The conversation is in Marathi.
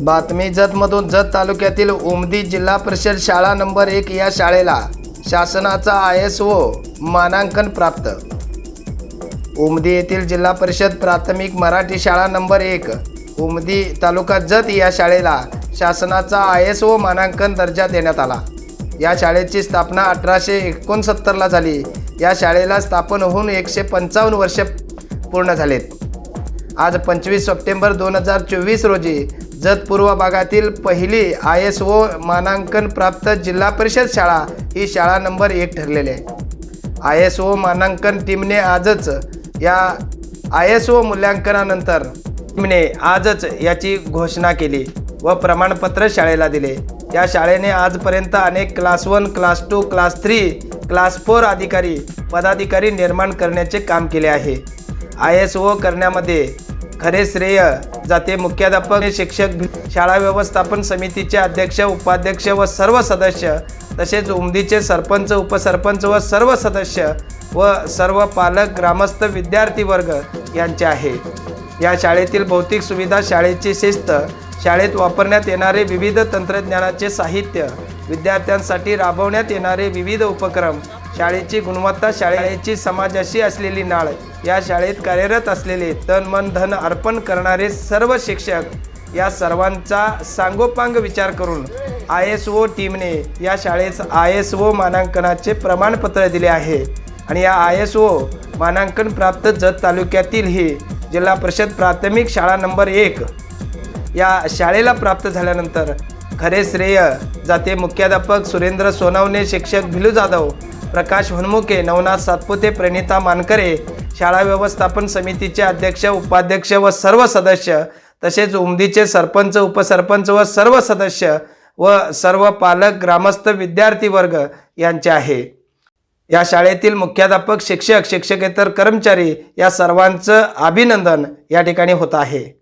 बातमी जतमधून जत तालुक्यातील उमदी जिल्हा परिषद शाळा नंबर एक या शाळेला शासनाचा आय एस ओ मानांकन प्राप्त. उमदी येथील जिल्हा परिषद प्राथमिक मराठी शाळा नंबर एक उमदी तालुका जत या शाळेला शासनाचा आय एस ओ मानांकन दर्जा देण्यात आला. या शाळेची स्थापना अठराशे एकोणसत्तरला झाली. या शाळेला स्थापन होऊन एकशे पंचावन्न वर्ष पूर्ण झालेत. आज पंचवीस सप्टेंबर दोन हजार चोवीस रोजी जत पूर्व भागातील पहिली आय एस ओ मानांकन प्राप्त जिल्हा परिषद शाळा ही शाळा नंबर एक ठरलेली आहे. आय एस ओ मानांकन टीमने आजच या आय एस ओ मूल्यांकनानंतर टीमने आजच याची घोषणा केली व प्रमाणपत्र शाळेला दिले. या शाळेने आजपर्यंत अनेक class one class two class three class four अधिकारी पदाधिकारी निर्माण करण्याचे काम केले आहे. आय एस ओ करण्यामध्ये खरे श्रेय जाते मुख्याध्यापक शिक्षक शाळा व्यवस्थापन समितीचे अध्यक्ष उपाध्यक्ष व सर्व सदस्य तसेच उमदीचे सरपंच उपसरपंच व सर्व सदस्य व सर्व पालक ग्रामस्थ विद्यार्थी वर्ग यांचे आहे. या शाळेतील भौतिक सुविधा शाळेची शिस्त शाळेत वापरण्यात येणारे विविध तंत्रज्ञानाचे साहित्य विद्यार्थ्यांसाठी राबवण्यात येणारे विविध उपक्रम शाळेची गुणवत्ता शाळेची समाजाशी असलेली नाळ या शाळेत कार्यरत असलेले तन मन धन अर्पण करणारे सर्व शिक्षक या सर्वांचा सांगोपांग विचार करून आय एस ओ टीमने या शाळेस आय एस ओ मानांकनाचे प्रमाणपत्र दिले आहे. आणि या आय एस ओ मानांकन प्राप्त जत तालुक्यातील ही जिल्हा परिषद प्राथमिक शाळा नंबर एक या शाळेला प्राप्त झाल्यानंतर खरे श्रेय जाते मुख्याध्यापक सुरेंद्र सोनवणे शिक्षक भिलू जाधव प्रकाश हनमुके नवनाथ सातपुते प्रणिता मानकरे शाळा व्यवस्थापन समितीचे अध्यक्ष उपाध्यक्ष व सर्व सदस्य तसेच उमदीचे सरपंच उपसरपंच व सर्व सदस्य व सर्व पालक ग्रामस्थ विद्यार्थी वर्ग यांचे आहे. या शाळेतील मुख्याध्यापक शिक्षक शिक्षकेतर कर्मचारी या सर्वांचं अभिनंदन या ठिकाणी होत आहे.